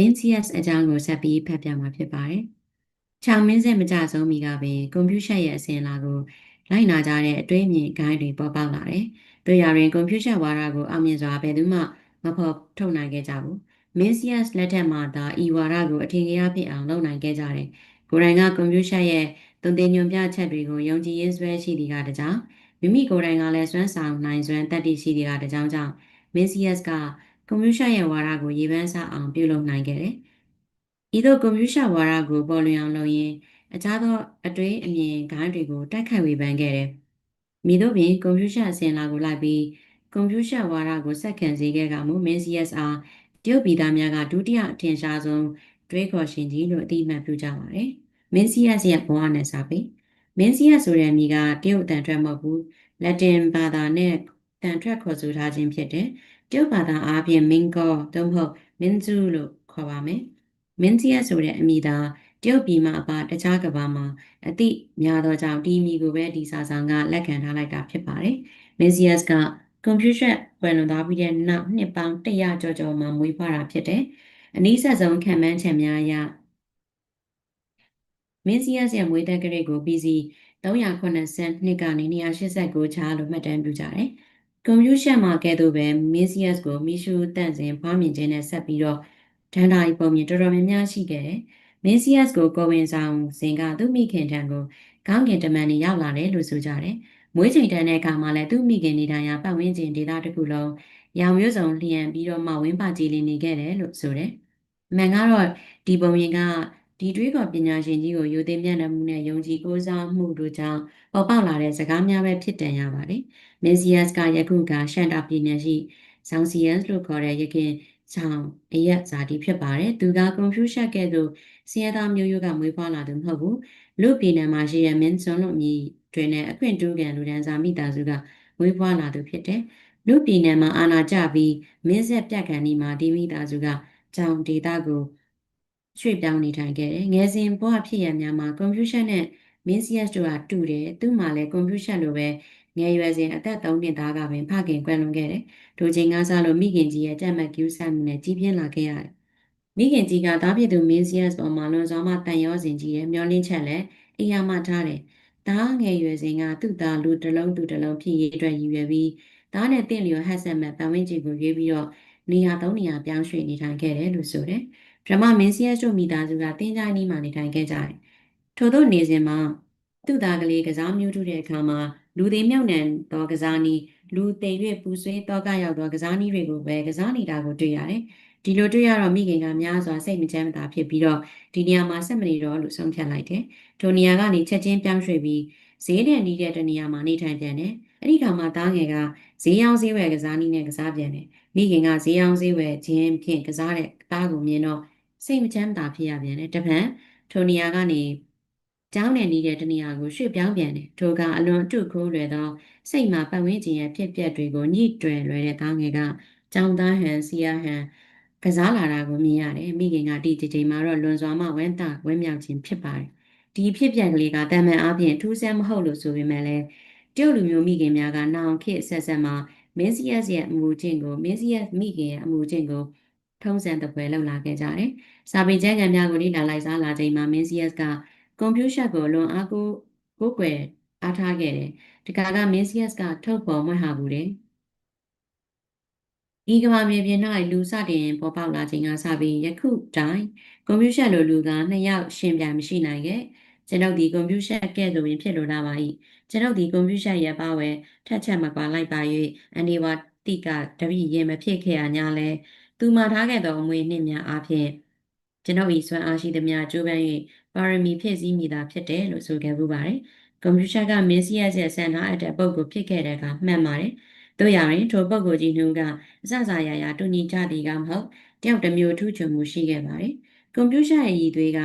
Mencius အကြောင်းကိုဆက်ပြီးဖတ်ပြမှာဖြစ်ပါတယ်။ချောင်မင်းဆက်မကြဆုံးမီကပင်ကွန်ပျူတာရဲ့အစဉ်အလာကိုလိုက်နာကြတဲ့အတွေးအမြင်ဂိုင်းတွေပေါ်ပေါက်လာတယ်။တို့ရရင်ကွန်ပျူတာဝါဒကိုအောင်မြင်စွာဘယ်သူမှမဖော်ထုတ်နိုင်ခဲ့ကြဘူး။ Mencius လက်ထက်မှာသာဤဝါဒကိုအထင်ကြီးအဖြစ်အောင်လုပ်နိုင်ခဲ့ကြတယ်။ကိုယ်တိုင်ကကွန်ပျူတာရဲ့သွန်သင်ညွှန်ပြချက်တွေကိုယုံကြည်ရေးစွဲရှိသည့်ကတကြောင်မိမိကိုယ်တိုင်ကလည်းစွမ်းဆောင်နိုင်စွမ်းတတ်သိရှိသည့်ကတကြောင်ကြောင့် Mencius က ကွန်ပျူတာရဲ့ဝါဒကိုရေပန်းစားအောင်ပြုလုပ်နိုင်ခဲ့တယ်။ဤသို့ကွန်ပျူတာဝါဒကိုပေါ်လွင်အောင်လုပ်ရင်းအခြားသောအတွေးအမြင်ဂိုင်းတွေကိုတိုက်ခိုက်ဝေဖန်ခဲ့တယ်။မိတို့ပင်ကွန်ပျူတာအစဉ်လာကိုလိုက်ပြီးကွန်ပျူတာဝါဒကိုစက္ကန့်စေခဲ့ကမူ Mencius အားတရုတ်ပြည်သားများကဒုတိယအထင်ရှားဆုံးတွေးခေါ်ရှင်ကြီးလို့အတိအမှတ်ပြုကြပါတယ်။ Mencius ရဲ့ဘဝနဲ့စာပေ Mencius ဆိုတဲ့အမည်ကတရုတ်တန်ထွက်မဟုတ်ဘူး။လက်တင်ဘာသာနဲ့တန်ထွက်ခေါ်ဆိုထားခြင်းဖြစ်တယ်။ တရုတ်ဘာသာအားဖြင့်မင်းကောသို့မဟုတ်မင်းဇူလို့ခေါ်ပါမယ်။မင်းစီယဆိုတဲ့အမည်သာတရုတ်ပြည်မှာအပါတခြားကမ္ဘာမှာအတိများသောကြောင့်ဒီအမည်ကိုပဲဒီစာဆောင်ကလက်ခံထားလိုက်တာဖြစ်ပါတယ်။မင်းစီယကကွန်ပျူတာပွင့်လွန်သွားပြီးတဲ့နောက်နှစ်ပေါင်း100ကျော်ကျော်မှမွေးဖွားတာဖြစ်တယ်။အနည်းဆက်ဆုံးခံမှန်းချက်များအရမင်းစီယရဲ့မွေးတက်ကလေးကို BC 382ကနေ289ကြားလို့မှတ်တမ်းပြုကြတယ်။ ကွန်ပျူတာမှာကဲ့သို့ပဲမင်းစီယပ်ကိုမီရှူတန့်စင်ဖွားမြင်ခြင်းနဲ့ဆက်ပြီးတော့ဒန်တာရီပုံမြင်တော်တော်များများရှိခဲ့တယ်။မင်းစီယပ်ကိုကိုဝင်ဆောင်စဉ်ကသူ့မိခင်ထံကိုကောင်းကင်တမန်နေရောက်လာတယ်လို့ဆိုကြတယ်။မွေးချိန်တန်းတဲ့အခါမှာလည်းသူ့မိခင်နေထိုင်ရာပတ်ဝန်းကျင်ဒေသတစ်ခုလုံးရောင်မျိုးစုံလျှံပြီးတော့မှဝင်းပါကြည်လင်နေခဲ့တယ်လို့ဆိုတယ်။မှန်ကတော့ဒီပုံရင်က ဒီတွေးခေါ်ပညာရှင်ကြီးကိုယူသိမျက်နှာမှုနဲ့ယုံကြည်ကိုးစားမှုတို့ကြောင့်ပေါ်ပေါက်လာတဲ့စကားများပဲဖြစ်တန်ရပါတယ်။ Messias ကယခုကရှန်တာပြည်နယ်ရှိ Zhangxian လို့ခေါ်တဲ့ရခင်ချောင်အရက်ဇာတိဖြစ်ပါတယ်။သူကကွန်ပျူတာကဲ့သို့စင်ရသားမျိုးရိုးကမွေးဖွားလာသူမဟုတ်ဘူး။လူပြည်နယ်မှာရှိတဲ့မင်းစွန်လို့မြည်တွင်နဲ့အခွင့်တူးကန်လူဒန်းစာမိသားစုကမွေးဖွားလာသူဖြစ်တယ်။လူပြည်နယ်မှာအာဏာကျပြီးမင်းဆက်ပြတ်ကန်ဒီမှာဒီမိသားစုကကြောင်ဒေတာကို ရွှေ့ပြောင်းနေထိုင်ခဲ့တယ်။ငယ်စဉ်ဘဝဖြစ်ရများမှာကွန်ပျူတာနဲ့မင်းစီယက်တို့ကတူတယ်။သူ့မှာလည်းကွန်ပျူတာလိုပဲငယ်ရွယ်စဉ်အသက်3နှစ်သားကပင်ဖခင်ကွယ်လွန်ခဲ့တယ်။ဒိုချိန်ကစားလို့မိခင်ကြီးရဲ့တက်မှတ်ကျူးဆတ်မှုနဲ့ကြီးပြင်းလာခဲ့ရတယ်။မိခင်ကြီးကသားဖြစ်သူမင်းစီယက်ပေါ်မှာလွန်စွာမှတန်ရောစဉ်ကြီးရဲ့မျောလင်းချက်လည်းအိယာမှထားတယ်။သားငယ်ရွယ်စဉ်ကသူ့သားလူတစ်လုံးသူတစ်လုံးဖြစ်ရေးအတွက်ရည်ရွယ်ပြီးသားနဲ့တင့်လျော်ဟက်ဆက်မဲ့ပတ်ဝန်းကျင်ကိုရွေးပြီးတော့နေရာသုံးနေရာပြောင်းရွှေ့နေထိုင်ခဲ့တယ်လို့ဆိုတယ်။ ဗြဟ္မမင်းစီယတို့မိသားစုကတင်းကြိုင်းနီးမှနေထိုင်ခဲ့ကြတယ်။ထို့သောနေစဉ်မှာသူ့သားကလေးကစားမျိုးထုတဲ့အခါမှာလူသေးမြောက်နှံသောကစားနည်းလူသိ၍ပူဆွေးတောကရောက်သောကစားနည်းတွေကိုပဲကစားနေတာကိုတွေ့ရတယ်။ဒီလိုတွေ့ရတော့မိခင်ကများစွာစိတ်မချမ်းသာဖြစ်ပြီးတော့ဒီနေရာမှာဆက်မနေတော့လို့ဆုံးဖြတ်လိုက်တယ်။ထိုနေရာကနေချက်ချင်းပြောင်းရွှေ့ပြီးဈေးနဲ့နီးတဲ့တနေရာမှာနေထိုင်ပြန်တယ်။အဲ့ဒီခါမှာသားငယ်ကဈေးရောင်းဈေးဝယ်ကစားနည်းနဲ့ကစားပြန်တယ်။မိခင်ကဈေးရောင်းဈေးဝယ်ခြင်းဖြင့်ကစားတဲ့ သားကိုမြင်တော့စိတ်မချမ်းသာဖြစ်ရပြန်တယ်တပံထိုနေရာကနေကျောင်းနယ်နေတဲ့တနေရာကိုရွှေ့ပြောင်းပြန်တယ်ထိုကအလွန်အတုခိုးလွယ်သောစိတ်မှာပတ်ဝန်းကျင်ရဲ့ဖြစ်ပျက်တွေကိုညှိတွယ်လွယ်တဲ့ကောင်းငယ်ကကျောင်းသားဟန်စီယာဟန်ကစားလာတာကိုမြင်ရတယ်မိခင်ကဒီဒီချိန်မှာတော့လွန်စွာမှဝမ်းသာဝမ်းမြောက်ခြင်းဖြစ်ပါတယ်ဒီဖြစ်ပျက်ကလေးကတမန်အားဖြင့်ထူးဆန်းမဟုတ်လို့ဆိုပေမဲ့လည်းတရုတ်လူမျိုးမိခင်များကနောင်ခေတ်ဆက်ဆက်မှာမင်းစီယက်ရဲ့အမူအကျင့်ကိုမင်းစီယက်မိခင်ရဲ့အမူအကျင့်ကို ထုံးစံတပွဲလောက်လာခဲ့ကြတယ်။စာပေကျမ်းဂန်များကိုလေ့လာလိုက်စားလာချိန်မှာ Mencius ကကွန်ပျူတာကိုလွန်အားကိုကိုးကွယ်အားထားခဲ့တယ်။ဒီကက Mencius ကထုတ်ဖော်မှတ်ဟာဘူးတယ်။ဤကမ္ဘာမြေပြင်၌လူစတင်ပေါ်ပေါက်လာခြင်းကစပြီးယခုတိုင်ကွန်ပျူတာလိုလူကနှစ်ယောက်ရှင်ပြန်မရှိနိုင်ခဲ့။ကျွန်ုပ်ဒီကွန်ပျူတာကဲ့သို့ပင်ဖြစ်လိုလာပါ၏။ကျွန်ုပ်ဒီကွန်ပျူတာရဲ့ပါဝဲထက်ချက်မကွာလိုက်ပါ၍အန်ဒီဝါတိကတပိရင်မဖြစ်ခဲ့ရညာလဲ သူမှာထားခဲ့သောအမွေနှင့်များအားဖြင့်ကျွန်ုပ်၏စွမ်းအားရှိသမျှကြိုးပမ်း၍ပါရမီဖြည့်ဆည်းမိတာဖြစ်တယ်လို့ဆိုခဲ့ပူပါတယ်။ကွန်ပျူတာကမင်းစီယက်ရဲ့ဆန်ထားအပ်တဲ့ပုံကိုဖြစ်ခဲ့တဲ့အခါမှန်ပါတယ်။တို့ရရင်ထိုပုံကိုကြီးနှုံးကအစစရာရာတူညီကြသည်ကမဟုတ်တယောက်တစ်မျိုးထူးချွန်မှုရှိခဲ့ပါတယ်။ကွန်ပျူတာရဲ့ရည်သွေးက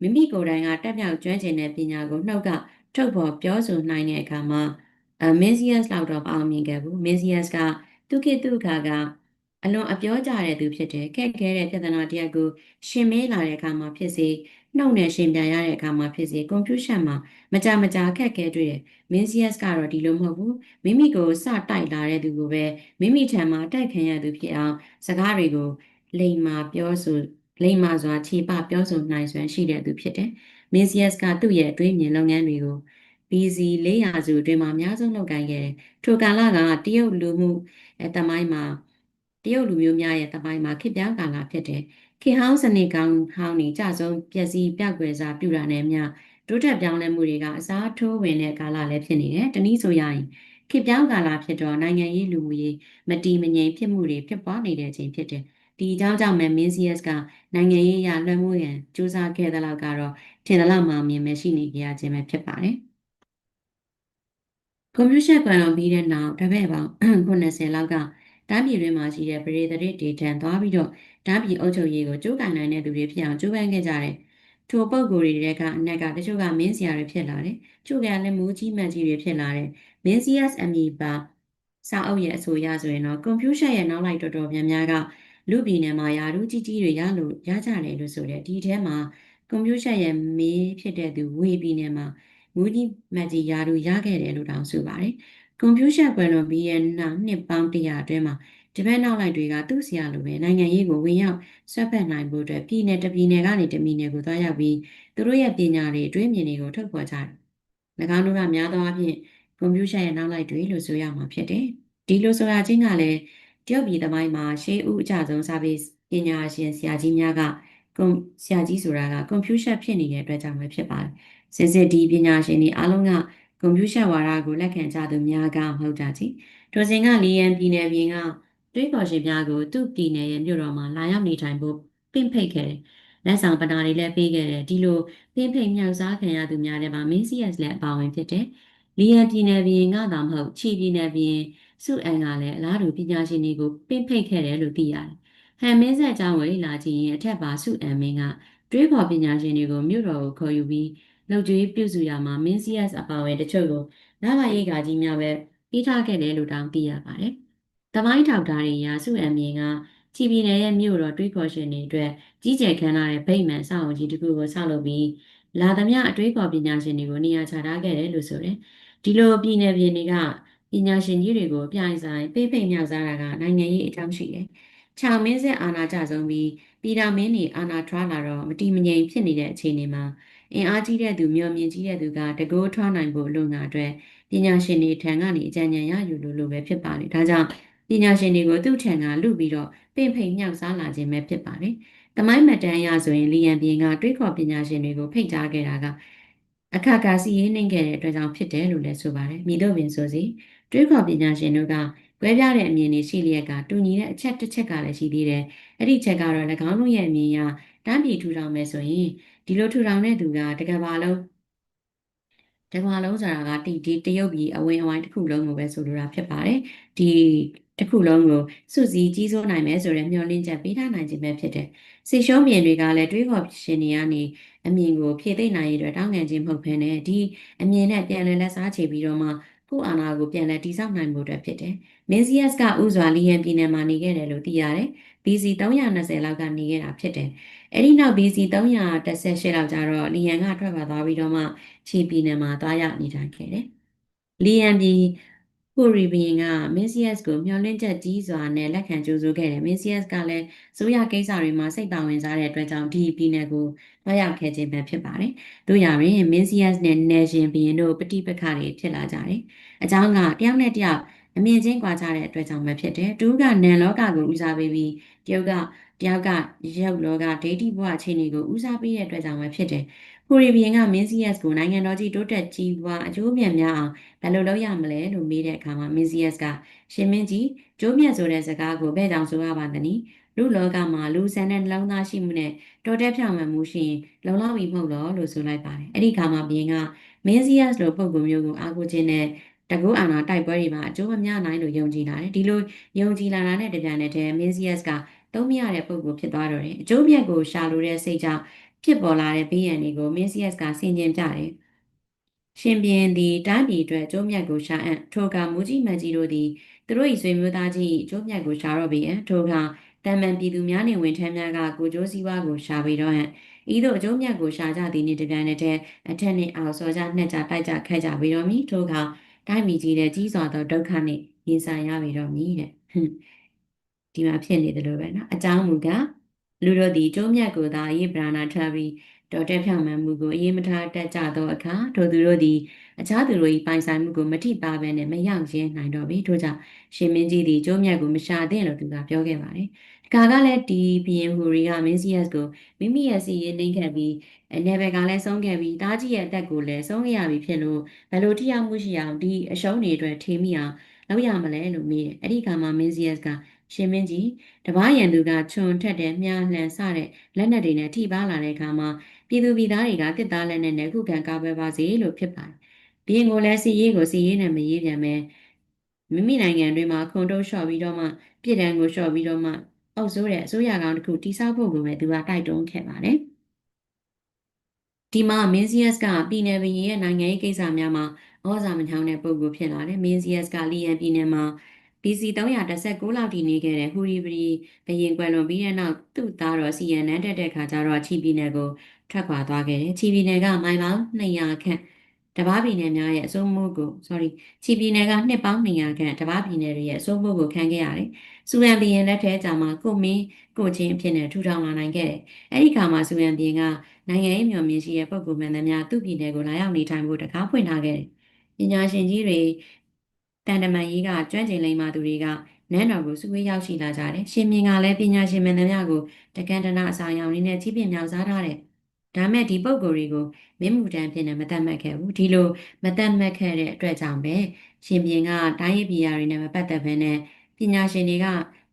မိမိကိုယ်တိုင်ကတက်မြောက်ကျွမ်းကျင်တဲ့ပညာကိုနှုတ်ကထုတ်ဖော်ပြောဆိုနိုင်တဲ့အခါမှာအမင်းစီယက်လောက်တော့အောင်မြင်ခဲ့ဘူး။မင်းစီယက်ကသူကိတုခါက အလွန်အပြောကြတဲ့သူဖြစ်တယ်ခက်ခဲတဲ့ပြဿနာတရက်ကိုရှင်မေးလာတဲ့အခါမှာဖြစ်စေနှုတ်နဲ့ရှင်ပြန်ရတဲ့အခါမှာဖြစ်စေကွန်ပျူတာမှာမကြမကြာခက်ခဲတွေ့တယ်မင်းစီယက်ကတော့ဒီလိုမဟုတ်ဘူးမိမိကိုစတိုက်လာတဲ့သူကိုပဲမိမိထံမှာတိုက်ခံရသူဖြစ်အောင်စကားတွေကိုလိမ်မာပြောဆိုလိမ္မာစွာခြေပပြောဆိုနိုင်စွမ်းရှိတဲ့သူဖြစ်တယ်။မင်းစီယက်စ်ကသူ့ရဲ့အတွေးမြင်လုပ်ငန်းတွေကို BC 400စုအတွင်းမှာအများဆုံးလုပ်ကိုင်ခဲ့တယ်။ထိုကာလကတရုတ်လူမှုအတမိုင်းမှာ တရုတ်လူမျိုးများရဲ့တမိုင်းမှာခေတ်ပြောင်းကာလဖြစ်တယ်။ခေဟောင်းစနစ်ကောင်းဟောင်းနေကြဆုံးပျက်စီးပြောက်ကွယ်စားပြုတာနဲ့များတိုးတက်ပြောင်းလဲမှုတွေကအစားထိုးဝင်တဲ့ကာလလည်းဖြစ်နေတယ်။တနည်းဆိုရရင်ခေတ်ပြောင်းကာလဖြစ်တော့နိုင်ငံရေးလူမှုရေးမတီမငြိမ်ဖြစ်မှုတွေဖြစ်ပွားနေတဲ့အချိန်ဖြစ်တယ်။ဒီအကြောင်းကြောင့်ပဲမင်းစီယက်စ်ကနိုင်ငံရေးအရလွှမ်းမိုးရန်စူးစမ်းခဲ့တဲ့လောက်ကတော့ထင်သလောက်မှမြင်မရှိနေကြရခြင်းပဲဖြစ်ပါတယ်။ကွန်ပျူတာကွန်တော်ပြီးတဲ့နောက်တပည့်ပေါင်း90လောက်က တားပြည်တွင်မှာရှိတဲ့ပရိသတ်တွေထံသွားပြီးတော့တားပြည်အုပ်ချုပ်ရေးကိုကြိုးကင်နိုင်တဲ့သူတွေဖြစ်အောင်ကြိုးပမ်းခဲ့ကြတယ်။ထိုပုံကိုယ်တွေကအနက်ကတချို့ကမင်းစရာတွေဖြစ်လာတယ်။ချို့ကလည်းမူကြီးမှန်ကြီးတွေဖြစ်လာတယ်။မင်းစီယက်အမီပါစာအုပ်ရဲ့အဆိုအရဆိုရင်တော့ကွန်ပျူတာရဲ့နောက်လိုက်တော်တော်များများကလူပြည်နယ်မှာယာရုကြီးကြီးတွေရလို့ရကြတယ်လို့ဆိုတဲ့ဒီထဲမှာကွန်ပျူတာရဲ့မေးဖြစ်တဲ့သူဝေပြည်နယ်မှာမူကြီးမတ်ကြီးယာရုရခဲ့တယ်လို့တောင်ဆိုပါတယ်။ ကွန်ပျူတာကွယ်လွန်ပြီးရဲ့နောက်နှစ်ပေါင်း100အတွင်းမှာဒီဘက်နောက်လိုက်တွေကသူ့ဆရာလိုပဲနိုင်ငံရေးကိုဝင်ရောက်ဆွတ်ဖက်နိုင်ဖို့အတွက်ပြည်နယ်တစ်ပြည်နယ်ကနေတစ်ပြည်နယ်ကိုသွားရောက်ပြီးသူတို့ရဲ့ပညာတွေအတွေးမြင်တွေကိုထုတ်ဖော်ကြတယ်။၎င်းတို့ကများသောအားဖြင့်ကွန်ပျူတာရဲ့နောက်လိုက်တွေလို့ဆိုရမှာဖြစ်တယ်။ဒီလိုဆိုရခြင်းကလည်းတရုတ်ပြည်သမိုင်းမှာရှေးဦးအကြဆုံးစာပေပညာရှင်ဆရာကြီးများကကွန်ဆရာကြီးဆိုတာကကွန်ပျူတာဖြစ်နေတဲ့အတွက်ကြောင့်ပဲဖြစ်ပါတယ်။စစ်စစ်ဒီပညာရှင်တွေအားလုံးက ကွန်ပျူတာဝါဒကိုလက်ခံကြသူများကမဟုတ်ကြကြီး။ထိုစဉ်ကလီယန်ပြည်နယ်ပြင်ကတွေးခေါ်ရှင်များကိုသူ့ပြည်နယ်ရဲ့မြို့တော်မှာလာရောက်နေထိုင်ဖို့ပင့်ဖိတ်ခဲ့တယ်။လက်ဆောင်ပနာတွေလည်းပေးခဲ့တယ်။ဒီလိုပင့်ဖိတ်မြောက်စားခံရသူများထဲမှာမင်းစီယက်လည်းအပါဝင်ဖြစ်တယ်။လီယန်ပြည်နယ်ပြင်ကသာမဟုတ်ချီပြည်နယ်ပြင်စုအန်ကလည်းအလားတူပညာရှင်တွေကိုပင့်ဖိတ်ခဲ့တယ်လို့သိရတယ်။ဟန်မင်းဆက်အကြောင်းဝေလာကြည့်ရင်အထက်ပါစုအန်မင်းကတွေးခေါ်ပညာရှင်တွေကိုမြို့တော်ကိုခေါ်ယူပြီး လောက်ကျွေးပြုစုရမှာမင်းစီယက်အပါဝင်တချို့ကိုနာမရေးကကြီးများပဲပြီးထားခဲ့တယ်လို့တောင်သိရပါတယ်။။တမိုင်းထောက်ထားတွေအရစုအမြင်ကချီပြည်နယ်ရဲ့မြို့တော်တွေးခေါ်ရှင်တွေအတွက်ကြီးကျယ်ခမ်းနားတဲ့ဗိမ္မာန်စောင့်ကြီးတစ်ခုကိုဆောက်လုပ်ပြီးလာသမျှအတွေးခေါ်ပညာရှင်တွေကိုနေရာချထားခဲ့တယ်လို့ဆိုတယ်။ဒီလိုပြည်နယ်ပြည်တွေကပညာရှင်ကြီးတွေကိုအပြိုင်ဆိုင်ပေးဖိတ်မြောက်စားတာကနိုင်ငံရေးအကြောင်းရှိတယ်။ချောင်မင်းဆက်အာဏာကျဆုံးပြီးပြည်တော်မင်းတွေအာဏာထွားလာတော့မတိမငြိမ်ဖြစ်နေတဲ့အခြေအနေမှာ အင်အားကြီးတဲ့သူမျောမြင်ကြီးတဲ့သူကတကိုးထွားနိုင်ဖို့လုံငါအတွက်ပညာရှင်တွေထံကနေအကြံဉာဏ်ရယူလို့လို့ပဲဖြစ်ပါလေ။ဒါကြောင့်ပညာရှင်တွေကိုသူ့ထံကလူပြီးတော့ပင့်ဖိတ်မြောက်စားလာခြင်းပဲဖြစ်ပါတယ်။တမိုင်းမတန်ရဆိုရင်လီယံပြင်ကတွေးခေါ်ပညာရှင်တွေကိုဖိတ်ကြားခဲ့တာကအခါခါစီရေးနှိမ့်ခဲ့တဲ့အတွက်ကြောင့်ဖြစ်တယ်လို့လည်းဆိုပါတယ်။မိတို့ပင်ဆိုစီတွေးခေါ်ပညာရှင်တို့ကကွဲပြားတဲ့အမြင်တွေရှိလျက်ကတူညီတဲ့အချက်တစ်ချက်ကလည်းရှိသေးတယ်။အဲ့ဒီချက်ကတော့၎င်းတို့ရဲ့အမြင်အရတန်းပြည်ထူထောင်မယ်ဆိုရင် ဒီလိုထူထောင်တဲ့သူကတကဘာလုံးတကဘာလုံးဆိုတာကဒီဒီတရုတ်ပြည်အဝင်အဝိုင်းတစ်ခုလုံးကိုပဲဆိုလိုတာဖြစ်ပါတယ်။ဒီတစ်ခုလုံးကိုစုစည်းကြီးစိုးနိုင်မယ်ဆိုတဲ့မျှော်လင့်ချက်ပေးထားနိုင်ခြင်းပဲဖြစ်တယ်။စီရှုံးမြင်တွေကလည်းတွေးခေါ်ရှင်တွေကနေအမြင်ကိုဖြည့်သိမ့်နိုင်ရတဲ့တောင်းငံခြင်းမဟုတ်ဘဲနဲ့ဒီအမြင်နဲ့ပြန်လည်လက်စားချေပြီးတော့မှခုအာဏာကိုပြန်လည်တည်ဆောက်နိုင်မှုအတွက်ဖြစ်တယ်။မင်းစီယက်စ်ကဥစွာလီယန်ပြည်နယ်မှာနေခဲ့တယ်လို့သိရတယ်။ BC 320လောက်ကနေခဲ့တာဖြစ်တယ်။ အဲဒီနောက် BC 318လောက်ကျတော့လီယန်ကထွက်ခွာသွားပြီးတော့မှချီပြည်နယ်မှာသွားရောက်နေထိုင်ခဲ့တယ်။လီယန်ပြည်ကိုရီဘီယင်ကမင်းစီယက်စ်ကိုမျှော်လင့်ချက်ကြီးစွာနဲ့လက်ခံကြိုဆိုခဲ့တယ်။မင်းစီယက်စ်ကလည်းစိုးရကိစ္စတွေမှာစိတ်ပါဝင်စားတဲ့အတွက်ကြောင့်ဒီပြည်နယ်ကိုတွားရောက်ခဲ့ခြင်းပဲဖြစ်ပါတယ်။တို့ရရင်မင်းစီယက်စ်နဲ့နေရှင်ဘီယင်တို့ပဋိပက္ခတွေဖြစ်လာကြတယ်။အကြောင်းကတယောက်နဲ့တယောက် အမြင်ချင်းကွာကြတဲ့အတွက်ကြောင့်ပဲဖြစ်တယ်။တူကနန်လောကကိုဦးစားပေးပြီးတယောက်ကတယောက်ကရုပ်လောကဒိဋ္ဌိဘဝအခြေအနေကိုဦးစားပေးတဲ့အတွက်ကြောင့်ပဲဖြစ်တယ်ကိုရီဘီယင်ကမင်းစီယက်စ်ကိုနိုင်ငံတော်ကြီးတိုးတက်ကြီးပွားအကျိုးမြတ်များအောင်ဘယ်လိုလုပ်ရမလဲလို့မေးတဲ့အခါမှာမင်းစီယက်စ်ကရှင်မင်းကြီးကျိုးမြတ်ဆိုတဲ့စကားကိုဘယ်ကြောင့်ဆိုရပါသနည်းလူလောကမှာလူဆန်တဲ့နှလုံးသားရှိမှုနဲ့တော်တက်ဖြောင်မှန်မှုရှိရင်လုံလောက်ပြီမဟုတ်တော့လို့ဆိုလိုက်ပါတယ်အဲ့ဒီခါမှာဘီယင်ကမင်းစီယက်စ်လိုပုံကူမျိုးကိုအားကိုးခြင်းနဲ့ တကူအာနာတိုက်ပွဲတွေမှာအကျိုးမများနိုင်လို့ယုံကြည်လာတယ်ဒီလိုယုံကြည်လာတာနဲ့တပြန်တဲ့မင်းစီယက်စ်ကသုံးမရတဲ့ပုံကူဖြစ်သွားတော့တယ်အကျိုးမြတ်ကိုရှာလိုတဲ့စိတ်ကြောင့်ဖြစ်ပေါ်လာတဲ့ဘေးရန်တွေကိုမင်းစီယက်စ်ကဆင်ခြင်ပြတယ်။ရှင်ပြန်သည်တိုင်းပြည်အတွက်ကျိုးမြတ်ကိုရှာအပ်ထိုကမူကြီးမန်ကြီးတို့သည်သူတို့၏ဆွေမျိုးသားကြီးကျိုးမြတ်ကိုရှာတော့ပြီးထိုကတမန်ပြည်သူများနှင့်ဝန်ထမ်းများကကိုကျိုးစည်းဝါးကိုရှာပြီးတော့ဤသို့အကျိုးမြတ်ကိုရှာကြသည်နှင့်တပြိုင်နက်တည်းအထက်နှင့်အောက်စောကြနှက်ကြတိုက်ကြခတ်ကြပြီးတော့မည်ထိုက တိုင်းပြည်ကြီးတဲ့ကြီးစွာသောဒုက္ခနှင့်ရင်ဆိုင်ရပြီးတော့မည်တဲ့ဒီမှာဖြစ်နေတယ်လို့ပဲเนาะအကြောင်းမူကား လူတို့သည်ကျိုးမြတ်ကိုသာအေးပရာနာထားပြီးတော်တက်ဖြောင့်မှန်မှုကိုအေးမထားတတ်ကြသောအခါထိုသူတို့သည်အခြားသူတို့၏ပိုင်ဆိုင်မှုကိုမထိပါဘဲနဲ့မရောက်ရင်းနိုင်တော့ပြီထို့ကြောင့်ရှင်မင်းကြီးသည်ကျိုးမြတ်ကိုမရှာသင့်လို့သူကပြောခဲ့ပါတယ်။ ဒါကလည်းဒီဘီရင်ဟူရီကမင်းစီယက်ကိုမိမိရဲ့စီရင်နှိမ့်ခဲ့ပြီးအနေဘက်ကလည်းဆုံးခဲ့ပြီးတားကြီးရဲ့အသက်ကိုလည်းဆုံးခဲ့ရပြီဖြစ်လို့ဘယ်လိုထိရောက်မှုရှိအောင်ဒီအရှုံးတွေအတွက်ထေမိအောင်လုပ်ရမလဲလို့မေးတယ်။အဲ့ဒီခါမှာမင်းစီယက်ကရှင်မင်းကြီးတပားရန်သူကခြုံထက်တဲ့မြားလှန်စတဲ့လက်နက်တွေနဲ့ထိပါလာတဲ့အခါမှာပြည်သူပြည်သားတွေကတစ်သားလက်နက်နဲ့ခုခံကာကွယ်ပါစေလို့ဖြစ်ပါတယ်။ဘီရင်ကိုလည်းစီရေးကိုစီရေးနဲ့မရေးပြန်ပဲမိမိနိုင်ငံတွေမှာခုံတုံးလျှော့ပြီးတော့မှပြည်တံကိုလျှော့ပြီးတော့မှ အောက်ဆိုးတဲ့အစိုးရကောင်တစ်ခုတိစောက်ဖို့ကိုပဲသူကတိုက်တွန်းခဲ့ပါတယ်။ဒီမှာမင်းစီယက်စ်ကပြည်နယ်ဘရင်ရဲ့နိုင်ငံရေးကိစ္စများမှာဩဇာမညောင်းတဲ့ပုံကိုဖြစ်လာတယ်။မင်းစီယက်စ်ကလီယန်ပြည်နယ်မှာ BC 319လောက်ထိနေခဲ့တဲ့ဟူရီပရီဘရင်ကွယ်လွန်ပြီးတဲ့နောက်သူ့သားတော်စီယန်နန်းတက်တဲ့ခါကျတော့ချီပြည်နယ်ကိုထွက်ခွာသွားခဲ့တယ်။ချီပြည်နယ်ကမိုင်ပေါင်း200ခန့် တပားပြည်နယ်များရဲ့အစိုးမိုးကို sorry ချီပြည်နယ်ကနှစ်ပေါင်း200ခန့်တပားပြည်နယ်တွေရဲ့အစိုးမိုးကိုခံခဲ့ရတယ်။စူရန်ဘီရင်လက်ထဲကြာမှာကိုမင်းကိုချင်းအဖြစ်နဲ့ထူထောင်လာနိုင်ခဲ့တယ်။အဲဒီခါမှာစူရန်ဘီရင်ကနိုင်ငံရေးမျှော်မြင်ရှိတဲ့ပုံကူမှန်သမျှသူ့ပြည်နယ်ကိုလာရောက်နေထိုင်ဖို့တကားဖွင့်ထားခဲ့တယ်။ပညာရှင်ကြီးတွေတန်တမန်ကြီးကကျွမ်းကျင်လိမ္မာသူတွေကနန်းတော်ကိုစုဝေးရောက်ရှိလာကြတယ်။ရှင်မြင်းကလည်းပညာရှင်မှန်သမျှကိုတကန်တနာအစာရောင်လေးနဲ့ကြီးပြင်းမြောက်စားထားတယ်။ ဒါမဲ့ဒီပုံကိုယ်တွေကိုမင်းမူတန်ဖြစ်နေမတတ်မှတ်ခဲ့ဘူးဒီလိုမတတ်မှတ်ခဲ့တဲ့အတွက်ကြောင့်ပဲရှင်ပြင်းကတိုင်းရေးပြည်ရာတွေနဲ့မပတ်သက်ဘဲနဲ့ပညာရှင်တွေက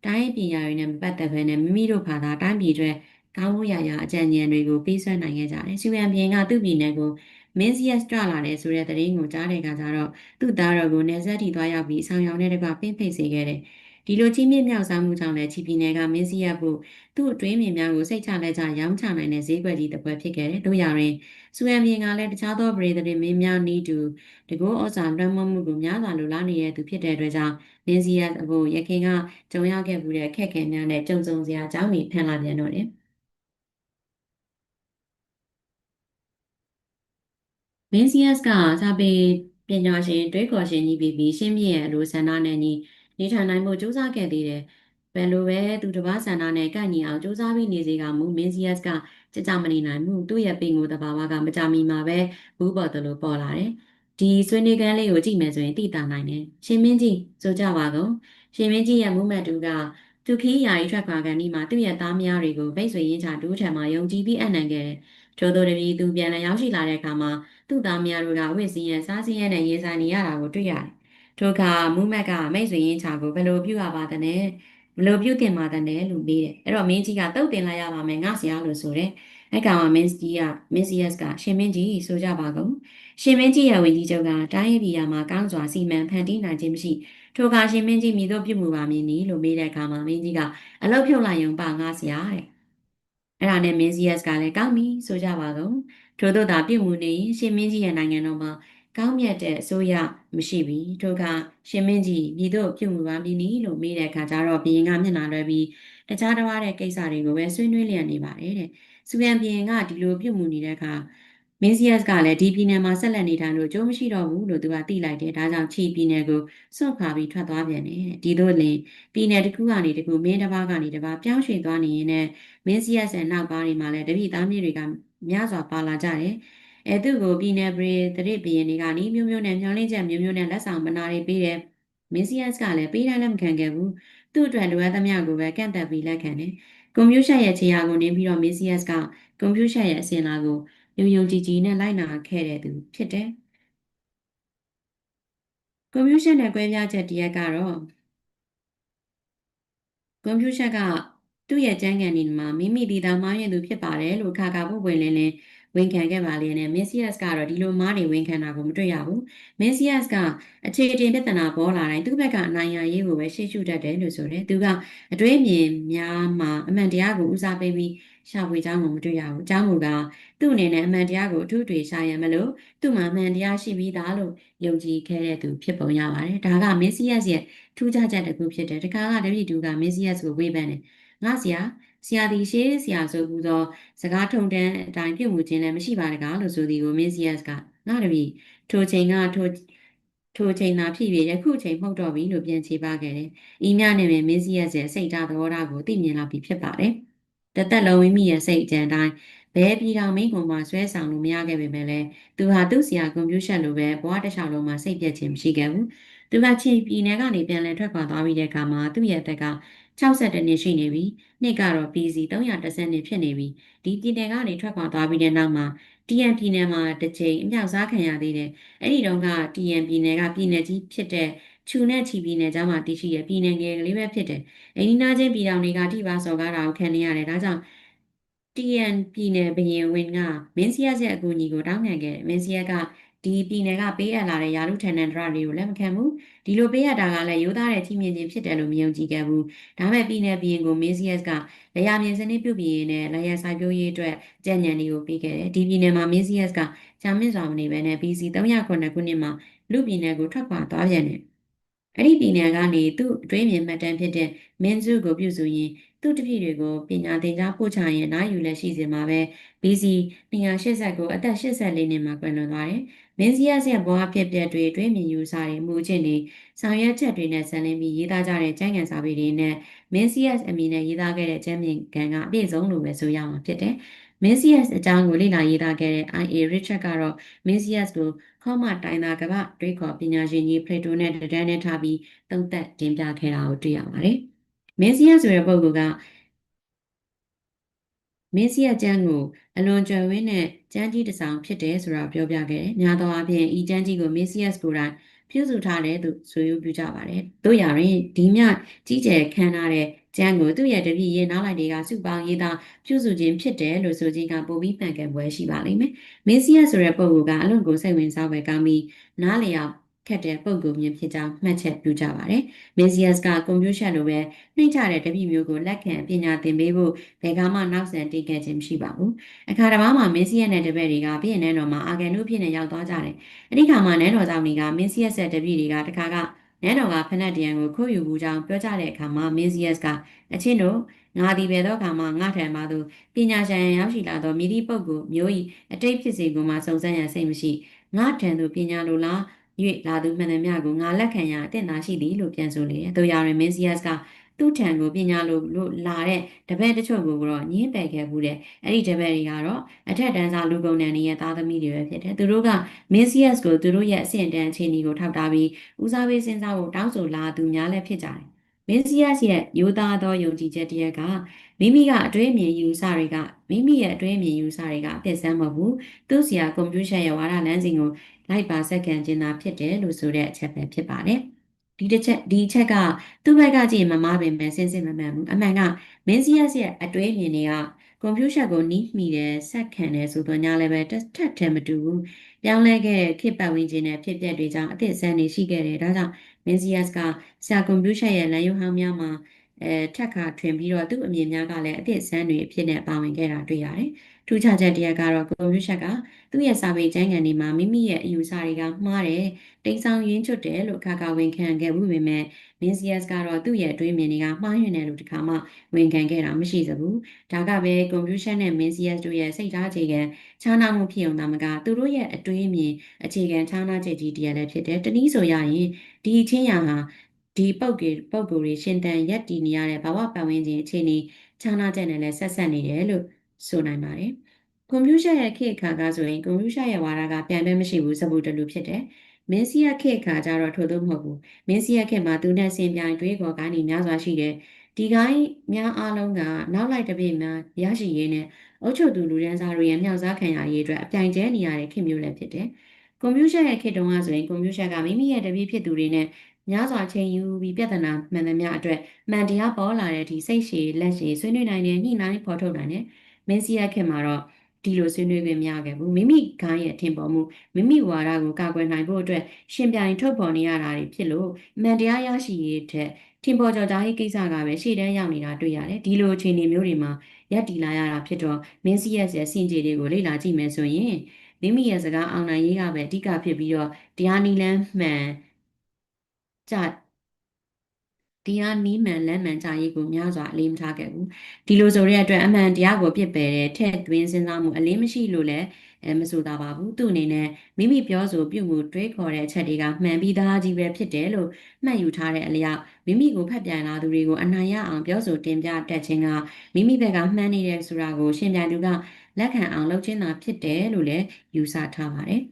တိုင်းရေးပြည်ရာတွေနဲ့မပတ်သက်ဘဲနဲ့မိမိတို့ဘာသာတိုင်းပြည်တွေကောင်းမှုရရအကြံဉာဏ်တွေကိုပေးဆွဲနိုင်ခဲ့ကြတယ်။စီဝံပြင်းကသူ့ပြည်နယ်ကိုမင်းစီယက်ကြွလာတယ်ဆိုတဲ့သတင်းကိုကြားတဲ့အခါကျတော့သူ့သားတော်ကိုနေဆက်တီသွားရောက်ပြီးဆောင်ရောင်တဲ့တကွပင်းဖိတ်စေခဲ့တယ်။ ဒီလိုကြီးမြင့်မြောက်စားမှုကြောင့်လည်းချီပြည်နယ်ကမင်းစီယက်ဖို့သူ့အတွင်းမြင်များကိုစိတ်ချလက်ချရောင်းချနိုင်တဲ့ဈေးကွက်ကြီးတစ်ပွဲဖြစ်ခဲ့တယ်။တို့ရရင်စူယံပြင်းကလည်းတခြားသောပရိသတ်တွေမင်းများနီးတူတကောဩဇာလွှမ်းမိုးမှုကိုများစွာလိုလားနေတဲ့သူဖြစ်တဲ့အတွက်ကြောင့်မင်းစီယက်အဖို့ရခင်ကကြုံရောက်ခဲ့မှုတဲ့ခက်ခဲများနဲ့ကြုံစုံစရာအကြောင်းတွေဖန်လာပြန်တော့တယ်။မင်းစီယက်စ်ကစာပေပညာရှင်တွေးခေါ်ရှင်ကြီးပြီးပြီးရှင်းပြရဲ့အလိုဆန္ဒနဲ့ညီ နေထိုင်နိုင်ဖို့ကြိုးစားခဲ့သေးတယ်။ဘယ်လိုပဲသူတစ်ပါးဆန္ဒနဲ့ကန့်ညီအောင်ကြိုးစားပြီးနေစေကမူမင်းစီယက်စ်ကကြကြမနေနိုင်ဘူး။သူ့ရဲ့ပင်ကိုယ်တဘာဝကမကြမီမှာပဲဘူးပေါ်တယ်လို့ပေါ်လာတယ်။ဒီဆွေးနွေးခန်းလေးကိုကြည့်မယ်ဆိုရင်သိတာနိုင်တယ်။ရှင်မင်းကြီးဆိုကြပါကုန်။ရှင်မင်းကြီးရဲ့မူမတ်တူကသူခီးယာရီထွက်ခွာကန်ဒီမှာသူ့ရဲ့သားမယားတွေကိုဗိတ်ဆွေရင်းချတူးထံမှာယုံကြည်ပြီးအနှံခဲ့တယ်။ထို့သောတည်းသူပြန်လည်ရောက်ရှိလာတဲ့အခါမှာသူ့သားမယားတို့ကဝစ်စည်းရန်စားစည်းရန်နဲ့ရေးစားနေရတာကိုတွေ့ရတယ်။ ထိုအခါမူမက်ကမိတ်ဆွေရင်းချကိုဘယ်လိုပြုရပါသလဲဘယ်လိုပြုတင်ပါသလဲလို့မေးတယ်။အဲ့တော့မင်းကြီးကတုတ်တင်လိုက်ရပါမယ်ငါဆရာလို့ဆိုတယ်။အဲ့ကောင်ကမင်းကြီးကမင်းစီယက်စ်ကရှင်မင်းကြီးဆိုကြပါကုန်။ရှင်မင်းကြီးရဲ့ဝန်ကြီးချုပ်ကတိုင်းရေးပြည်ယာမှာကောင်းစွာစီမံဖန်တီးနိုင်ခြင်းမရှိထိုအခါရှင်မင်းကြီးမိတို့ပြုမှုပါမည်နီလို့မေးတဲ့အခါမှာမင်းကြီးကအလုတ်ဖြုတ်လိုက်ရုံပါငါဆရာတဲ့။အဲ့ဒါနဲ့မင်းစီယက်စ်ကလည်းကောင်းပြီဆိုကြပါကုန်။ထို့သောသာပြုမှုနေရှင်မင်းကြီးရဲ့နိုင်ငံတော်မှာ ကောင်းမြတ်တဲ့အစိုးရမရှိပြီထို့ကရှင်မင်းကြီးမြည်တို့ပြုမှုပါပြီနီလို့မေးတဲ့အခါကျတော့ဘီရင်ကမျက်နှာလွှဲပြီးတခြားတစ်ပါးတဲ့ကိစ္စတွေကိုပဲဆွေးနွေးလျက်နေပါတယ်တဲ့စူယန်ဘီရင်ကဒီလိုပြုမှုနေတဲ့အခါမင်းစီယက်စ်ကလည်းဒီပြည်နယ်မှာဆက်လက်နေထိုင်လို့ကြိုးမရှိတော့ဘူးလို့သူကသိလိုက်တယ်ဒါကြောင့်ချီပြည်နယ်ကိုစွန့်ခွာပြီးထွက်သွားပြန်တယ်ဒီတို့လင်ပြည်နယ်တစ်ခုကနေတစ်ခုမင်းတစ်ပါးကနေတစ်ပါးပြောင်းရွှေ့သွားနေရင်လည်းမင်းစီယက်စ်ရဲ့နောက်ပါးတွေမှာလည်းတပိသားမြေတွေကများစွာပါလာကြတယ်။ အဲသူ့ကိုပြည်နယ်ပရိသတိဘီရင်တွေကနေမျိုးမျိုးနဲ့မျောလင်းချက်မျိုးမျိုးနဲ့လက်ဆောင်ပနာတွေပေးတယ်။မင်းစီယက်စ်ကလည်းပေးတိုင်းလည်းမခံခဲ့ဘူး။သူ့အတွက်လိုအပ်သမျှကိုပဲကန့်သက်ပြီးလက်ခံတယ်။ကွန်ပျူတာရဲ့ခြေရာကိုနင်းပြီးတော့မင်းစီယက်စ်ကကွန်ပျူတာရဲ့အစင်လာကိုယုံယုံကြည်ကြည်နဲ့လိုက်နာခဲ့တဲ့သူဖြစ်တယ်။ကွန်ပျူတာနဲ့ကွဲပြားချက်တရက်ကတော့ကွန်ပျူတာကသူ့ရဲ့ကျန်းကန်ဒီမှာမိမိဒီတာမှားရင်သူဖြစ်ပါတယ်လို့ခါခါပွပွင့်လင်းလင်း ဝန်ခံခဲ့ပါလေနဲ့မင်းစီယက်စ်ကတော့ဒီလိုမားတွေဝန်ခံတာကိုမတွေ့ရဘူးမင်းစီယက်စ်ကအခြေတင်ပြဿနာပေါ်လာတိုင်းသူ့ဘက်ကအနိုင်ရရေးကိုပဲရှေ့ရှုတတ်တယ်လို့ဆိုတယ်သူကအတွေးမြင်များမှာအမှန်တရားကိုဦးစားပေးပြီးရှာဖွေကြောင်းကိုမတွေ့ရဘူးအကြောင်းမူကားသူ့အနေနဲ့အမှန်တရားကိုအထူးတွေရှာရမလို့သူ့မှာအမှန်တရားရှိပြီးသားလို့ယုံကြည်ခဲ့တဲ့သူဖြစ်ပုံရပါတယ်ဒါကမင်းစီယက်စ်ရဲ့ထူးခြားချက်တစ်ခုဖြစ်တယ်တခါကတပည့်တူကမင်းစီယက်စ်ကိုဝေဖန်တယ်ငါဆရာ ဆရာသည်ရှေးဆရာဆိုဘူးသောစကားထုံတန်းအတိုင်းပြုမှုခြင်းလည်းမရှိပါတကားလို့ဆိုသည်ကိုမင်းစီယက်စ်ကငါတပည့်ထိုချိန်ကထိုထိုချိန်သာဖြစ်ပြီးယခုချိန်မဟုတ်တော့ပြီလို့ပြန်ချေပခဲ့တယ်။ဤမြနဲ့ပဲမင်းစီယက်စ်ရဲ့စိတ်ဓာတ်သဘောထားကိုသိမြင်လာပြီဖြစ်ပါတယ်။တတသက်လုံးမိမိရဲ့စိတ်အကြံတိုင်းဘယ်ပြည်တော်မင်းကွန်မှာဆွဲဆောင်လို့မရခဲ့ပေမဲ့လည်းသူဟာသူ့ဆရာကွန်ပျူတာလိုပဲဘဝတစ်လျှောက်လုံးမှာစိတ်ပြတ်ခြင်းမရှိခဲ့ဘူးသူကချင်းပြည်နယ်ကနေပြန်လည်ထွက်ခွာသွားပြီးတဲ့အခါမှာသူ့ရဲ့အသက်က 62နှစ်ရှိနေပြီနှစ်ကတော့ PC 310နှစ်ဖြစ်နေပြီဒီပြည်နယ်ကနေထွက်ခွာသွားပြီးတဲ့နောက်မှာ TN ပြည်နယ်မှာတစ်ချိန်အမြောက်စားခံရသေးတယ်အဲ့ဒီတော့က TN ပြည်နယ်ကပြည်နယ်ကြီးဖြစ်တဲ့ချူနဲ့ချီပြည်နယ်ကြားမှာတည်ရှိတဲ့ပြည်နယ်ငယ်ကလေးပဲဖြစ်တယ်အိန္ဒိနာချင်းပြည်တော်တွေကထိပါစော်ကားတာကိုခံနေရတယ်ဒါကြောင့် TN ပြည်နယ်ဘရင်ဝင်ကမင်းစီယာရဲ့အကူအညီကိုတောင်းခံခဲ့တယ်မင်းစီယာက ဒီပြည်နယ်ကပေးအပ်လာတဲ့ယာလူထန်နန္ဒရတွေကိုလက်မခံဘူးဒီလိုပေးအပ်တာကလည်းရိုးသားတဲ့ကြီးမြင့်ခြင်းဖြစ်တယ်လို့မယုံကြည်ခဲ့ဘူးဒါပေမဲ့ပြည်နယ်ဘရင်ကိုမင်းစီယာကလျာမြင်စနစ်ပြုပြင်ရေးနဲ့လျာစိုက်ပျိုးရေးအတွက်ကြံ့ညံတွေကိုပေးခဲ့တယ်ဒီပြည်နယ်မှာမင်းစီယာကဂျာမင်းစွာမနေဘဲနဲ့ BC 309ခုနှစ်မှာလူပြည်နယ်ကိုထွက်ခွာသွားပြန်တယ်အဲ့ဒီပြည်နယ်ကနေသူ့အတွင်းမြင်မှတ်တမ်းဖြစ်တဲ့မင်းစုကိုပြုစုရင်းသူ့တပည့်တွေကိုပညာသင်ကြားပို့ချရင်နိုင်ယူလက်ရှိစဉ်မှာပဲ BC 280ကိုအသက်84နှစ်မှာကွယ်လွန်သွားတယ်။ မင်းစီယာရဲ့ဘဝဖြစ်ပျက်တွေတွင်းမြင်ယူစာတွေမူချင်းတွေဆောင်ရွက်ချက်တွေနဲ့ဇန်လင်းပြီးရေးသားကြတဲ့ကျမ်းဂန်စာပေတွေနဲ့မင်းစီယာအမည်နဲ့ရေးသားခဲ့တဲ့ကျမ်းမြင်ကန်ကအပြည့်စုံလို့ပဲဆိုရမှာဖြစ်တယ်။မင်းစီယက်အကြောင်းကိုလေ့လာရေးသားခဲ့တဲ့ I.A. Richard ကတော့မင်းစီယက်ကိုခေါမတိုင်သာကပတွေးခေါ်ပညာရှင်ကြီးဖလေတိုနဲ့တဒန်းနဲ့ထားပြီးသုံးသပ်တင်ပြခဲ့တာကိုတွေ့ရပါတယ်။မင်းစီယက်ဆိုတဲ့ပုဂ္ဂိုလ်က မင်းစီယက်ကျမ်းကိုအလွန်ကြွယ်ဝင်းတဲ့ကျမ်းကြီးတစ်စောင်ဖြစ်တယ်ဆိုတာပြောပြခဲ့တယ်။များသောအားဖြင့်ဤကျမ်းကြီးကိုမင်းစီယက်ကိုယ်တိုင်ပြုစုထားတယ်သူဆိုယူပြကြပါတယ်။တို့ရရင်ဒီမြကြီးကျယ်ခမ်းနားတဲ့ကျမ်းကိုသူ့ရဲ့တပည့်ရေးနားလိုက်တွေကစုပေါင်းရေးသားပြုစုခြင်းဖြစ်တယ်လို့ဆိုခြင်းကပိုပြီးမှန်ကန်ပွဲရှိပါလိမ့်မယ်။မင်းစီယက်ဆိုတဲ့ပုဂ္ဂိုလ်ကအလွန်ကိုစိတ်ဝင်စားပွဲကောင်းပြီးနားလည်အောင် ခက်တဲ့ပုံကူမြင်ဖြစ်ကြောင်းမှတ်ချက်ပြုကြပါတယ်။မင်းစီယပ်ကကွန်ပျူတာလိုပဲနှိမ့်ချတဲ့တပည့်မျိုးကိုလက်ခံပညာသင်ပေးဖို့ဘယ်ကမှနောက်ဆန်တိတ်ခဲ့ခြင်းမရှိပါဘူး။အခါတစ်ပါးမှာမင်းစီယပ်နဲ့တပည့်တွေကပြည့်နေတော်မှာအာဂန်တို့ဖြစ်နေရောက်သွားကြတယ်။အဲဒီခါမှာနန်းတော်ဆောင်တွေကမင်းစီယပ်ဆက်တပည့်တွေကတခါကနန်းတော်ကဖက်နက်တရံကိုခိုးယူမှုကြောင့်ပြောကြတဲ့အခါမှာမင်းစီယပ်ကအချင်းတို့ငါဒီပဲတော့ခါမှာငါထံမှာသူပညာရှင်ရောက်ရှိလာသောမိသည့်ပုဂ္ဂိုလ်မျိုး၏အတိတ်ဖြစ်စေကိုမှစုံစမ်းရန်စိတ်မရှိငါထံသို့ပညာလိုလား၍ လာသူမှန်သမျှကိုငါလက်ခံရအတင်သာရှိသည်လို့ပြန်ဆိုလေတယ်။တို့ရရင်မင်းစီယပ်ကသူ့ထံကိုပညာလိုလို့လာတဲ့တပည့်တချို့ကိုတော့ညင်းပယ်ခဲ့ဘူးတဲ့။အဲ့ဒီတပည့်တွေကတော့အထက်တန်းစားလူကုန်တန်းတွေရဲ့သားသမီးတွေပဲဖြစ်တယ်။သူတို့ကမင်းစီယပ်ကိုသူတို့ရဲ့အဆင့်တန်းအခြေအနေကိုထောက်ထားပြီးဦးစားပေးစဉ်းစားဖို့တောင်းဆိုလာသူများလည်းဖြစ်ကြတယ်။ မင်းစီယပ်ရဲ့ရိုးသားသောယုံကြည်ချက်တရက်ကမိမိကအတွေ့အမြင်ယူဆတွေကမိမိရဲ့အတွေ့အမြင်ယူဆတွေကအပြည့်စမ်းမဟုတ်ဘူး။သူ့စီယာကွန်ပျူတာရဲ့ဝါဒလမ်းစဉ်ကိုလိုက်ပါဆက်ခံခြင်းသာဖြစ်တယ်လို့ဆိုတဲ့အချက်ပဲဖြစ်ပါတယ်။ဒီတစ်ချက်ဒီအချက်ကသူ့ဘက်ကကြည့်မမားပင်ပဲစဉ်းစစ်မမှန်ဘူး။အမှန်ကမင်းစီယက်ရဲ့အတွေးမြင်တွေကကွန်ပျူတာကိုနီးမိတယ်ဆက်ခံတယ်ဆိုတော့ညာလည်းပဲတစ်ထက်တည်းမတူဘူး။ ပြောင်းလဲခဲ့တဲ့ခေတ်ပတ်ဝန်းကျင်နဲ့ဖြစ်ပျက်တွေကြောင့်အသစ်ဆန်းနေရှိခဲ့တယ်။ဒါကြောင့်မင်းစီယက်ကဆရာကွန်ပျူတာရဲ့လမ်းယုံဟောင်းများမှာ အဲထက်ခါထွင်ပြီးတော့သူ့အမြင်များကလည်းအသစ်ဆန်းတွေအဖြစ်နဲ့ပါဝင်ခဲ့တာတွေ့ရတယ်။ထူးခြားချက်တစ်ရပ်ကတော့ကွန်ပျူတာကသူ့ရဲ့စာပေကျမ်းဂန်တွေမှာမိမိရဲ့အယူဆတွေကမှားတယ်တိမ်ဆောင်ရင်းချွတ်တယ်လို့အခါခါဝန်ခံခဲ့မှုပေမဲ့မင်းစီယက်ကတော့သူ့ရဲ့အတွေးမြင်တွေကမှားယွင်းတယ်လို့တခါမှဝန်ခံခဲ့တာမရှိစဘူးဒါကပဲကွန်ပျူတာနဲ့မင်းစီယက်တို့ရဲ့စိတ်ဓာတ်အခြေခံခြားနားမှုဖြစ်ုံသာမကသူတို့ရဲ့အတွေးမြင်အခြေခံခြားနားချက်ကြီးတည်းလည်းဖြစ်တယ်တနည်းဆိုရရင်ဒီချင်းရာဟာ ဒီပုတ်ကေပုတ်ကိုတွေရှင်တန်ရက်တည်နေရတဲ့ဘဝပတ်ဝန်းကျင်အခြေအနေခြားနားချက်နဲ့လည်းဆက်ဆက်နေတယ်လို့ဆိုနိုင်ပါတယ်ကွန်ပျူတာရဲ့ခေတ်အခါကဆိုရင်ကွန်ပျူတာရဲ့ဝါဒကပြန်ပဲမရှိဘူးစဘူးတလူဖြစ်တယ်။မင်းစီယခေတ်အခါကျတော့ထို့သောမဟုတ်ဘူး။မင်းစီယခေတ်မှာသူနဲ့ဆင်ပြိုင်တွေးခေါ်ကိုင်းနေများစွာရှိတယ်။ဒီကိုင်းများအားလုံးကနောက်လိုက်တစ်ပြည့်များရရှိရင်းနဲ့အုတ်ချုပ်သူလူရန်စားတွေရဲ့မြောက်စားခံရရေးအတွက်အပြိုင်ကျဲနေရတဲ့ခေတ်မျိုးလည်းဖြစ်တယ်။ကွန်ပျူတာရဲ့ခေတ်တုန်းကဆိုရင်ကွန်ပျူတာကမိမိရဲ့တပည့်ဖြစ်သူတွေနဲ့ များစွာချိန်ယူပြီးပြဿနာမှန်သမျှအတွက်မှန်တရားပေါ်လာတဲ့အထိစိတ်ရှည်လက်ရှည်ဆွေးနွေးနိုင်တဲ့ညှိနှိုင်းဖော်ထုတ်နိုင်တဲ့မင်းစီယခေတ်မှာတော့ဒီလိုဆွေးနွေးခွင့်မရခဲ့ဘူးမိမိဂိုင်းရဲ့ထင်ပေါ်မှုမိမိဝါဒကိုကာကွယ်နိုင်ဖို့အတွက်ရှင်ပြိုင်ထုတ်ဖော်နေရတာတွေဖြစ်လို့အမှန်တရားရရှိရေးထက်ထင်ပေါ်ကြော်ကြားရေးကိစ္စကပဲရှေ့တန်းရောက်နေတာတွေ့ရတယ်ဒီလိုအခြေအနေမျိုးတွေမှာရပ်တည်လာရတာဖြစ်တော့မင်းစီရဲ့စင်ကြေတွေကိုလေ့လာကြည့်မယ်ဆိုရင်မိမိရဲ့စကားအောင်နိုင်ရေးကပဲအဓိကဖြစ်ပြီးတော့တရားနီလန်းမှန် ကြတတရားနီးမှန်လမ်းမှန်ကြရေးကိုများစွာအလေးမထားခဲ့ဘူးဒီလိုဆိုတဲ့အတွက်အမှန်တရားကိုပြစ်ပယ်တဲ့ထက်သွင်းစဉ်းစားမှုအလေးမရှိလို့လည်းအဲမဆိုတာပါဘူးသူ့အနေနဲ့မိမိပြောဆိုပြုမှုတွေးခေါ်တဲ့အချက်တွေကမှန်ပြီးသားကြီးပဲဖြစ်တယ်လို့မှတ်ယူထားတဲ့အလျောက်မိမိကိုဖတ်ပြန်လာသူတွေကိုအနိုင်ရအောင်ပြောဆိုတင်ပြတတ်ခြင်းကမိမိဘက်ကမှန်နေတယ်ဆိုတာကိုရှင်းပြသူကလက်ခံအောင်လုပ်ခြင်းသာဖြစ်တယ်လို့လည်းယူဆထားပါတယ်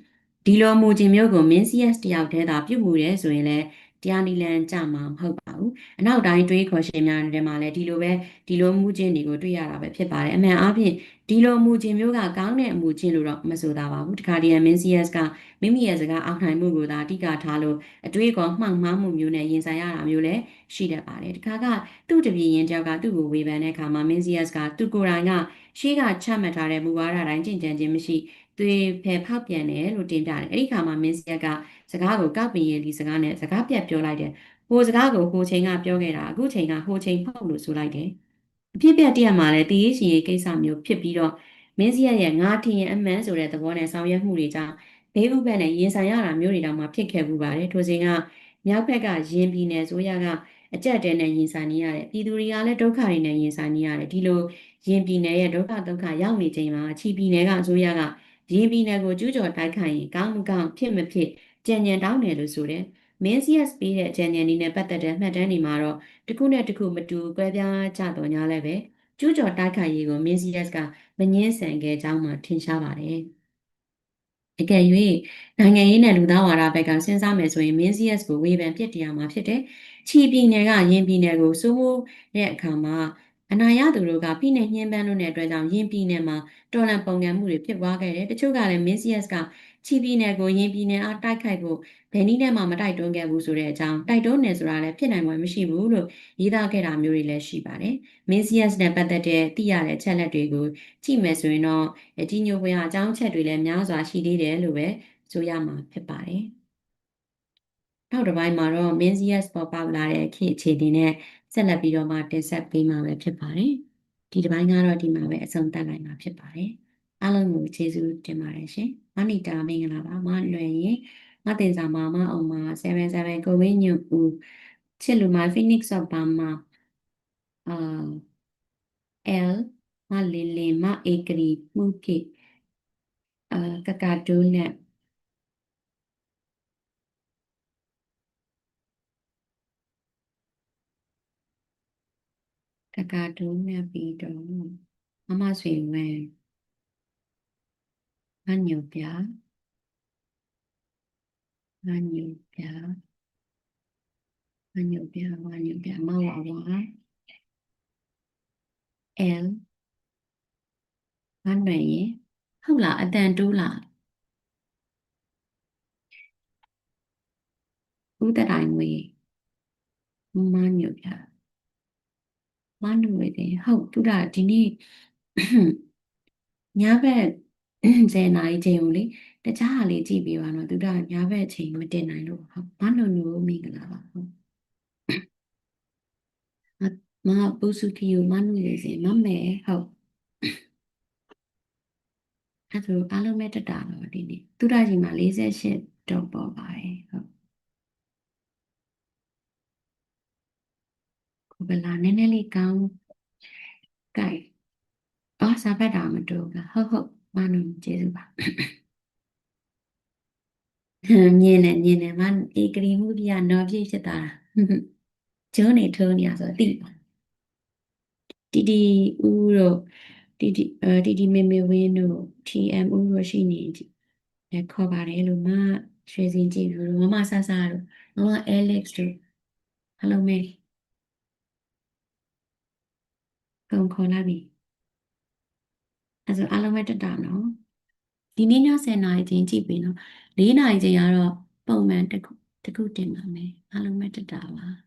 ဒီလိုမူခြင်းမျိုးကို Mencius တယောက်တည်းသာပြုမှုရဲဆိုရင်လည်း တရားနီလန်ကြမှာမဟုတ်ပါဘူးအနောက်တိုင်းတွေးခေါ်ရှင်များတွေမှာလည်းဒီလိုပဲဒီလိုမှုခြင်းတွေကိုတွေ့ရတာပဲဖြစ်ပါတယ်အမှန်အားဖြင့်ဒီလိုမှုခြင်းမျိုးကကောင်းတဲ့အမှုခြင်းလို့တော့မဆိုတာပါဘူးတခါတည်း Mencius ကမိမိရဲ့စကားအောက်နိုင်မှုကိုသာအဓိကထားလို့အတွေးကောမှောင်မှားမှုမျိုးနဲ့ရင်ဆိုင်ရတာမျိုးလည်းရှိတတ်ပါတယ်တခါကသူ့တပည့်ရင်တယောက်ကသူ့ကိုဝေဖန်တဲ့အခါမှာ Mencius ကသူကိုယ်တိုင်ကရှေးကချမှတ်ထားတဲ့မူဝါဒတိုင်းကြင်ကြံခြင်းမရှိ သွေးဖယ်ဖောက်ပြန်တယ်လို့တင်ပြတယ်အဲ့ဒီခါမှာ Mencius ကစကားကိုကောက်ပင်ရင်ဒီစကားနဲ့စကားပြတ်ပြောလိုက်တယ်ဟိုစကားကိုဟိုချိန်ကပြောခဲ့တာအခုချိန်ကဟိုချိန်ဖောက်လို့ဆိုလိုက်တယ်အဖြစ်ပြက်တရမှာလည်းတည်ရရှင်ရေးကိစ္စမျိုးဖြစ်ပြီးတော့မင်းစီရရဲ့ငါထင်ရင်အမှန်ဆိုတဲ့သဘောနဲ့ဆောင်ရွက်မှုတွေကြောင့်ဘေးဥပ္ပနဲ့ရင်ဆိုင်ရတာမျိုးတွေတောင်မှဖြစ်ခဲ့မှုပါတယ်ထိုစဉ်ကမြောက်ဘက်ကရင်ပြည်နယ်ဆိုရကအကြက်တဲနဲ့ရင်ဆိုင်နေရတယ်ပြည်သူတွေကလည်းဒုက္ခတွေနဲ့ရင်ဆိုင်နေရတယ်ဒီလိုရင်ပြည်နယ်ရဲ့ဒုက္ခဒုက္ခရောက်နေချိန်မှာချီပြည်နယ်ကအစိုးရက ရင်ပြည်နယ်ကိုကျူးကျော်တိုက်ခိုက်ရင်ကောင်းမကောင်းဖြစ်မဖြစ်ကြံ့ကြံတောင်းတယ်လို့ဆိုတယ်မင်းစီယက်ပေးတဲ့ကြံ့ကြံနေနဲ့ပတ်သက်တဲ့မှတ်တမ်းတွေမှာတော့တစ်ခုနဲ့တစ်ခုမတူကွဲပြားကြတော့ညာလည်းပဲကျူးကျော်တိုက်ခိုက်ရေးကိုမင်းစီယက်ကမငင်းဆန်ခဲ့ကြောင်းမှထင်ရှားပါတယ်အကယ်၍နိုင်ငံရေးနဲ့လူသားဝါဒဘက်ကစဉ်းစားမယ်ဆိုရင် Minzius ကိုဝေဖန်ပြစ်တရားမှာဖြစ်တယ်။ချီပြည်နယ်ကယင်းပြည်နယ်ကိုစိုးမိုးတဲ့အခါမှာ အနာရသူတို့ကဖိနှိပ်ညှဉ်းပန်းလို့တဲ့အတွက်ကြောင့်ယင်းပြည်နယ်မှာတော်လန်ပုံကံမှုတွေဖြစ်ပွားခဲ့တယ်။တချို့ကလည်း Minzius ကချီပြည်နယ်ကိုယင်းပြည်နယ်အားတိုက်ခိုက်ဖို့ဘယ်နည်းနဲ့မှမတိုက်တွန်းခဲ့ဘူးဆိုတဲ့အကြောင်းတိုက်တွန်းနေဆိုတာလည်းဖြစ်နိုင်မှာမရှိဘူးလို့ရေးသားခဲ့တာမျိုးတွေလည်းရှိပါတယ်။ Minzius နဲ့ပတ်သက်တဲ့သိရတဲ့ချက်လက်တွေကိုကြည့်မယ်ဆိုရင်တော့ကြီးညိုပွဲအကြောင်းချက်တွေလည်းများစွာရှိသေးတယ်လို့ပဲဆိုရမှာဖြစ်ပါတယ်။နောက်တစ်ပိုင်းမှာတော့ Minzius ပေါ်ပေါက်လာတဲ့ခေတ်အခြေအနေနဲ့ ဆက်လက်ပြီးတော့မှတင်ဆက်ပေးမှာပဲဖြစ်ပါတယ်။ဒီတစ်ပိုင်းကတော့ဒီမှာပဲအဆုံးသတ်နိုင်မှာဖြစ်ပါတယ်။အားလုံးကိုကျေးဇူးတင်ပါတယ်ရှင်။မနီတာမင်္ဂလာပါမလွယ်ရင်မတင်စာမမအောင်မ77ကိုဝင်းညူဦးချစ်လူမ Phoenix of Burma အာ L မလီလီမဧကရီမှုကိအာကကာတိုးနဲ့ ကကာတိုးနဲ့ပြီးတော့မမဆွေဝဲမညိုပြမညိုပြမညိုပြမညိုပြမဝဝ L မနှွယ်ရင်ဟုတ်လားအတန်တိုးလားဥဒတိုင်းဝေးမညိုပြ မနုဝေတယ်ဟုတ်သူကဒီနေ့ညဘက်10နာရီချိန်ကိုလေတခြားဟာလေးကြည့်ပြီးပါတော့သူကညဘက်ချိန်မတင်နိုင်လို့ဟုတ်မနုနုမင်္ဂလာပါဟုတ်မပုစုခီယမနုရေစင်မမဲဟုတ်အဲ့ဒါအားလုံးပဲတက်တာတော့ဒီနေ့သူရကြီးမှာ48တော့ပေါ်ပါတယ်ဟုတ် ကိုဗလာနည်းနည်းလေးကောင်းကြိုက်အော်စာဖတ်တာမတူဘူးဟုတ်ဟုတ်မနုကျေးဇူးပါမြင်နေမြင်နေမဧကရီမှုပြနော်ပြည့်ဖြစ်တာကျုံးနေထုံးနေရဆိုသိပါတီတီဦးတို့တီတီအဲတီတီမေမေဝင်းတို့ TM ဦးတို့ရှိနေတယ်ခေါ်ပါတယ်လို့မရွှေစင်ကြည့်လို့မမဆဆာတို့မမ Alex တို့ Hello မေ ကုံခေါ်လာပြီအဲဆိုအားလုံးပဲတက်တာနော်ဒီနေ့ည10နာရီချင်းကြည့်ပြီနော်4နာရီချင်းကတော့ပုံမှန်တစ်ခုတစ်ခုတင်ပါမယ်အားလုံးပဲတက်တာပါ